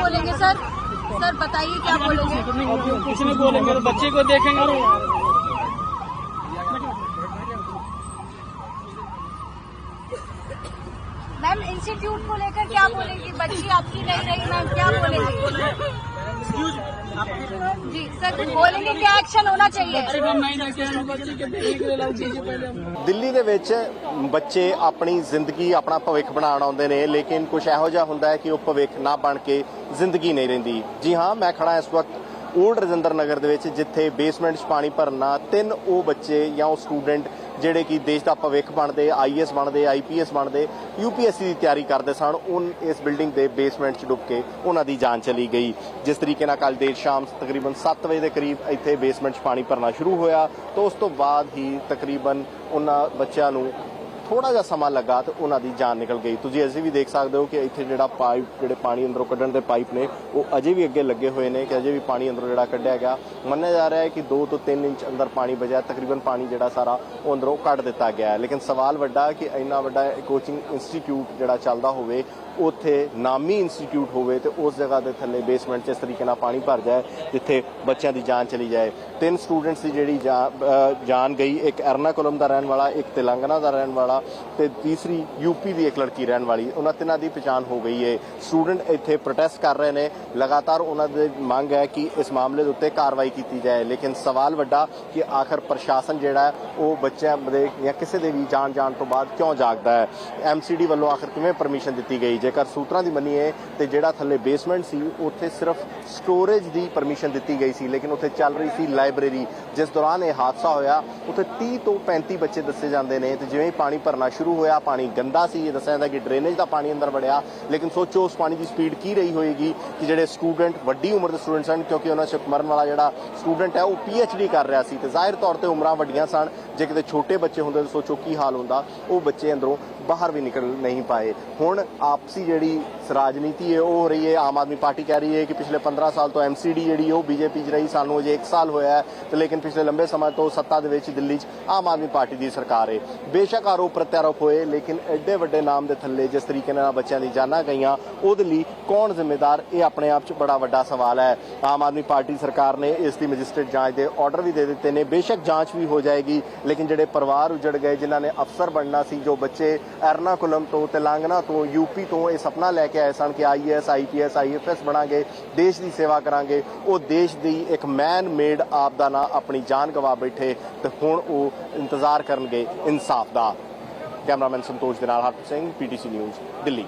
बोलेंगे sir? Sir बताइए क्या बोलेंगे? कुछ नहीं बोलेंगे तो बच्चे को देखेंगे। और मैम इंस्टीट्यूट को लेकर क्या बोलेंगी? बच्ची आपकी नहीं रही मैम क्या बोलेंगी? जी सर बोलेंगे क्या एक्शन होना चाहिए बच्चे को नहीं देखे बच्चे के देखने के लिए लाओ दीजिए पहले हम ਦਿੱਲੀ ਦੇ ਵਿੱਚ ਬੱਚੇ ਆਪਣੀ ਜ਼ਿੰਦਗੀ ਆਪਣਾ ਭਵਿੱਖ ਬਣਾਉਣ ਆਉਂਦੇ ਨੇ ਲੇਕਿਨ ਕੁਝ ਇਹੋ ਜਿਹਾ ਹੁੰਦਾ ਹੈ ਕਿ ਉਹ ਭਵਿੱਖ ਨਾ ਬਣ ਕੇ ਜ਼ਿੰਦਗੀ ਨਹੀਂ ਰਹਿੰਦੀ ਜੀ ਹਾਂ ਮੈਂ ਖੜਾ ਇਸ ਵਕਤ ਓਲਡ ਰਜਿੰਦਰ ਨਗਰ ਦੇ ਵਿੱਚ ਜਿੱਥੇ ਬੇਸਮੈਂਟ 'ਚ ਪਾਣੀ ਭਰਨਾ, ਤਿੰਨ ਉਹ ਬੱਚੇ ਜਾਂ ਉਹ ਸਟੂਡੈਂਟ ਜਿਹੜੇ ਕਿ ਦੇਸ਼ ਦਾ ਭਵਿੱਖ ਬਣਦੇ ਆਈਐਸ ਬਣਦੇ ਆਈਪੀਐਸ ਬਣਦੇ ਯੂਪੀਐਸਸੀ ਦੀ ਤਿਆਰੀ ਕਰਦੇ ਸਨ ਉਹ ਇਸ ਬਿਲਡਿੰਗ ਦੇ ਬੇਸਮੈਂਟ 'ਚ ਡੁੱਬ ਕੇ ਉਹਨਾਂ ਦੀ ਜਾਨ ਚਲੀ ਗਈ। ਜਿਸ ਤਰੀਕੇ ਨਾਲ ਕੱਲ ਦੇਰ ਸ਼ਾਮ ਤਕਰੀਬਨ 7 ਵਜੇ ਦੇ ਕਰੀਬ ਇੱਥੇ ਬੇਸਮੈਂਟ 'ਚ ਪਾਣੀ ਭਰਨਾ ਸ਼ੁਰੂ ਹੋਇਆ, ਤਾਂ ਉਸ ਤੋਂ ਬਾਅਦ ਹੀ ਤਕਰੀਬਨ ਉਹਨਾਂ ਬੱਚਿਆਂ ਨੂੰ ਥੋੜਾ ਜਿਹਾ ਸਮਾਂ ਲੱਗਾ ਤੇ ਉਹਨਾਂ ਦੀ ਜਾਨ ਨਿਕਲ ਗਈ। ਤੁਸੀਂ ਅਜੇ ਵੀ ਦੇਖ ਸਕਦੇ ਹੋ ਕਿ ਇੱਥੇ ਜਿਹੜਾ ਪਾਈਪ, ਜਿਹੜੇ ਪਾਣੀ ਅੰਦਰੋਂ ਕੱਢਣ ਦੇ ਪਾਈਪ ਨੇ, ਉਹ ਅਜੇ ਵੀ ਅੱਗੇ ਲੱਗੇ ਹੋਏ ਨੇ ਕਿ ਅਜੇ ਵੀ ਪਾਣੀ ਅੰਦਰੋਂ ਜਿਹੜਾ ਕੱਢਿਆ ਗਿਆ। ਮੰਨਿਆ ਜਾ ਰਿਹਾ ਹੈ ਕਿ 2 ਤੋਂ 3 ਇੰਚ ਅੰਦਰ ਪਾਣੀ ਬਚਿਆ ਤਕਰੀਬਨ ਪਾਣੀ ਜਿਹੜਾ ਸਾਰਾ ਉਹ ਅੰਦਰੋਂ ਕੱਢ ਦਿੱਤਾ ਗਿਆ ਹੈ। ਲੇਕਿਨ ਸਵਾਲ ਵੱਡਾ ਕਿ ਇੰਨਾ ਵੱਡਾ ਕੋਚਿੰਗ ਇੰਸਟੀਚਿਊਟ ਜਿਹੜਾ ਚੱਲਦਾ ਹੋਵੇ, ਉੱਥੇ ਨਾਮੀ ਇੰਸਟੀਚਿਊਟ ਹੋਵੇ ਤੇ ਉਸ ਜਗ੍ਹਾ ਦੇ ਥੱਲੇ ਬੇਸਮੈਂਟ 'ਚ ਇਸ ਤਰੀਕੇ ਨਾਲ ਪਾਣੀ ਭਰ ਜਾਏ, ਜਿੱਥੇ ਬੱਚਿਆਂ ਦੀ ਜਾਨ ਚਲੀ ਜਾਏ। ਤਿੰਨ ਸਟੂਡੈਂਟਸ ਦੀ ਜਿਹੜੀ ਜਾ- ਜਾਨ ਗਈ, ਇੱਕ ਐਰਨਾਕੁਲਮ ਦਾ ਰਹਿਣ ਵਾਲਾ, ਇੱਕ ਤੇਲੰਗਾਨਾ ਦਾ ਰਹਿਣ ਵਾਲਾ ਤੇ ਤੀਸਰੀ ਯੂਪੀ ਦੀ ਇੱਕ ਲੜਕੀ ਰਹਿਣ ਵਾਲੀ, ਉਹਨਾਂ ਤਿੰਨਾਂ ਦੀ ਪਛਾਣ ਹੋ ਗਈ ਹੈ ਸਟੂਡੈਂਟ ਇੱਥੇ ਪ੍ਰੋਟੈਸਟ ਕਰ ਰਹੇ ਨੇ। ਲਗਾਤਾਰ ਉਹਨਾਂ ਦੀ ਮੰਗ ਹੈ ਕਿ ਇਸ ਮਾਮਲੇ ਦੇ ਉੱਤੇ ਕਾਰਵਾਈ ਕੀਤੀ ਜਾਏ। ਲੇਕਿਨ ਸਵਾਲ ਵੱਡਾ ਕਿ ਆਖਰ ਪ੍ਰਸ਼ਾਸਨ ਜਿਹੜਾ ਉਹ ਬੱਚਿਆਂ ਦੇ ਜਾਂ ਕਿਸੇ ਦੇ ਵੀ ਜਾਨ ਜਾਣ ਤੋਂ ਬਾਅਦ ਕਿਉਂ ਜਾਗਦਾ ਹੈ? ਐਮਸੀਡੀ ਵੱਲੋਂ ਆਖਰ ਕਿਵੇਂ ਪਰਮਿਸ਼ਨ ਦਿੱਤੀ ਗਈ? ਜੇਕਰ ਸੂਤਰਾਂ ਦੀ ਮੰਨੀਏ ਤੇ ਜਿਹੜਾ ਥੱਲੇ ਬੇਸਮੈਂਟ ਸੀ, ਉੱਥੇ ਸਿਰਫ ਸਟੋਰੇਜ ਦੀ ਪਰਮਿਸ਼ਨ ਦਿੱਤੀ ਗਈ ਸੀ, ਲੇਕਿਨ ਉੱਥੇ ਚੱਲ ਰਹੀ ਸੀ ਲਾਇਬ੍ਰੇਰੀ ਜਿਸ ਦੌਰਾਨ ਇਹ ਹਾਦਸਾ ਹੋਇਆ, ਉੱਥੇ 30 ਤੋਂ 35 ਬੱਚੇ ਦੱਸੇ ਜਾਂਦੇ ਨੇ ਤੇ ਜਿਵੇਂ ਹੀ ਪਾਣੀ ਭਰਨਾ ਸ਼ੁਰੂ ਹੋਇਆ, ਪਾਣੀ ਗੰਦਾ ਸੀ। ਇਹ ਦੱਸਿਆ ਜਾਂਦਾ ਕਿ ਡਰੇਨੇਜ ਦਾ ਪਾਣੀ ਅੰਦਰ ਵੜਿਆ। ਲੇਕਿਨ ਸੋਚੋ, ਉਸ ਪਾਣੀ ਦੀ ਸਪੀਡ ਕੀ ਰਹੀ ਹੋਏਗੀ ਕਿ ਜਿਹੜੇ ਸਟੂਡੈਂਟ, ਵੱਡੀ ਉਮਰ ਦੇ ਸਟੂਡੈਂਟ ਸਨ, ਕਿਉਂਕਿ ਉਹਨਾਂ 'ਚ ਮਰਨ ਵਾਲਾ ਜਿਹੜਾ ਸਟੂਡੈਂਟ ਹੈ, ਉਹ ਡੀ ਕਰ ਰਿਹਾ ਸੀ। ਤੇ ਜ਼ਾਹਿਰ ਤੌਰ ਤੇ ਉਮਰਾਂ ਵੱਡੀਆਂ ਸਨ। ਜੇ ਕਿਤੇ ਛੋਟੇ ਬੱਚੇ ਹੁੰਦੇ ਤਾਂ ਸੋਚੋ ਕੀ ਹਾਲ ਹੁੰਦਾ। ਉਹ ਬੱਚੇ ਅੰਦਰੋਂ ਬਾਹਰ ਵੀ ਨਿਕਲ ਨਹੀਂ ਪਾਏ। ਹੁਣ ਆਪਸੀ ਜਿਹੜੀ ਰਾਜਨੀਤੀ ਹੈ, ਉਹ ਹੋ ਰਹੀ ਹੈ। ਆਮ ਆਦਮੀ ਪਾਰਟੀ ਕਹਿ ਰਹੀ ਹੈ ਕਿ ਪਿਛਲੇ 15 ਸਾਲ ਤੋਂ ਐਮਸੀਡੀ ਜਿਹੜੀ ਉਹ ਬੀਜੇਪੀ 'ਚ ਰਹੀ। ਸਾਨੂੰ ਅਜੇ 1 ਸਾਲ ਹੋਇਆ ਹੈ। ਤੇ ਲੇਕਿਨ ਪਿਛਲੇ ਲੰਬੇ ਸਮਾਂ ਤੋਂ ਸੱਤਾ ਦੇ ਵਿੱਚ ਦਿੱਲੀ 'ਚ ਆਮ ਆਦਮੀ ਪਾਰਟੀ ਦੀ ਸਰਕਾਰ ਹੈ। ਬੇਸ਼ੱਕ ਆਰੋਪ ਪ੍ਰਤਿਆਰੋਪ ਹੋਏ, ਲੇਕਿਨ ਐਡੇ ਵੱਡੇ ਨਾਮ ਦੇ ਥੱਲੇ ਜਿਸ ਤਰੀਕੇ ਨਾਲ ਬੱਚਿਆਂ ਦੀ ਜਾਨਾਂ ਗਈਆਂ, ਉਹਦੇ ਲਈ ਕੌਣ ਜ਼ਿੰਮੇਦਾਰ? ਇਹ ਆਪਣੇ ਆਪ 'ਚ ਬੜਾ ਵੱਡਾ ਸਵਾਲ ਹੈ। ਆਮ ਆਦਮੀ ਪਾਰਟੀ ਸਰਕਾਰ ਨੇ ਇਸ ਦੀ ਮੈਜਿਸਟ੍ਰੇਟ ਜਾਂਚ ਦੇ ਆਰਡਰ ਵੀ ਦੇ ਦਿੱਤੇ ਨੇ। ਬੇਸ਼ੱਕ ਜਾਂਚ ਵੀ ਹੋ ਜਾਏਗੀ, ਲੇਕਿਨ ਜਿਹੜੇ ਪਰਿਵਾਰ ਉਜੜ ਗਏ, ਜਿਨ੍ਹਾਂ ਨੇ ਅਫਸਰ ਬਣਨਾ ਸੀ, ਜੋ ਬੱਚੇ ਐਰਨਾਕੁਲਮ ਤੋਂ ਤੇਲੰਗਾਨਾ ਤੋਂ ਯੂਪੀ ਤੋਂ ਇਹ ਸੁਪਨਾ ਲੈ ਕੇ ਆਏ ਸਨ ਕਿ ਆਈਐਸ ਆਈਪੀਐਸ ਆਈਐਫਐਸ ਬਣਾਂਗੇ, ਦੇਸ਼ ਦੀ ਸੇਵਾ ਕਰਾਂਗੇ, ਉਹ ਦੇਸ਼ ਦੀ ਇੱਕ ਮੈਨ ਮੇਡ ਆਪ ਦਾ ਨਾ ਆਪਣੀ ਜਾਨ ਗਵਾ ਬੈਠੇ ਤੇ ਹੁਣ ਉਹ ਇੰਤਜ਼ਾਰ ਕਰਨਗੇ ਇਨਸਾਫ ਦਾ। Cameraman Santosh Dinarhat Singh, PTC News, Delhi.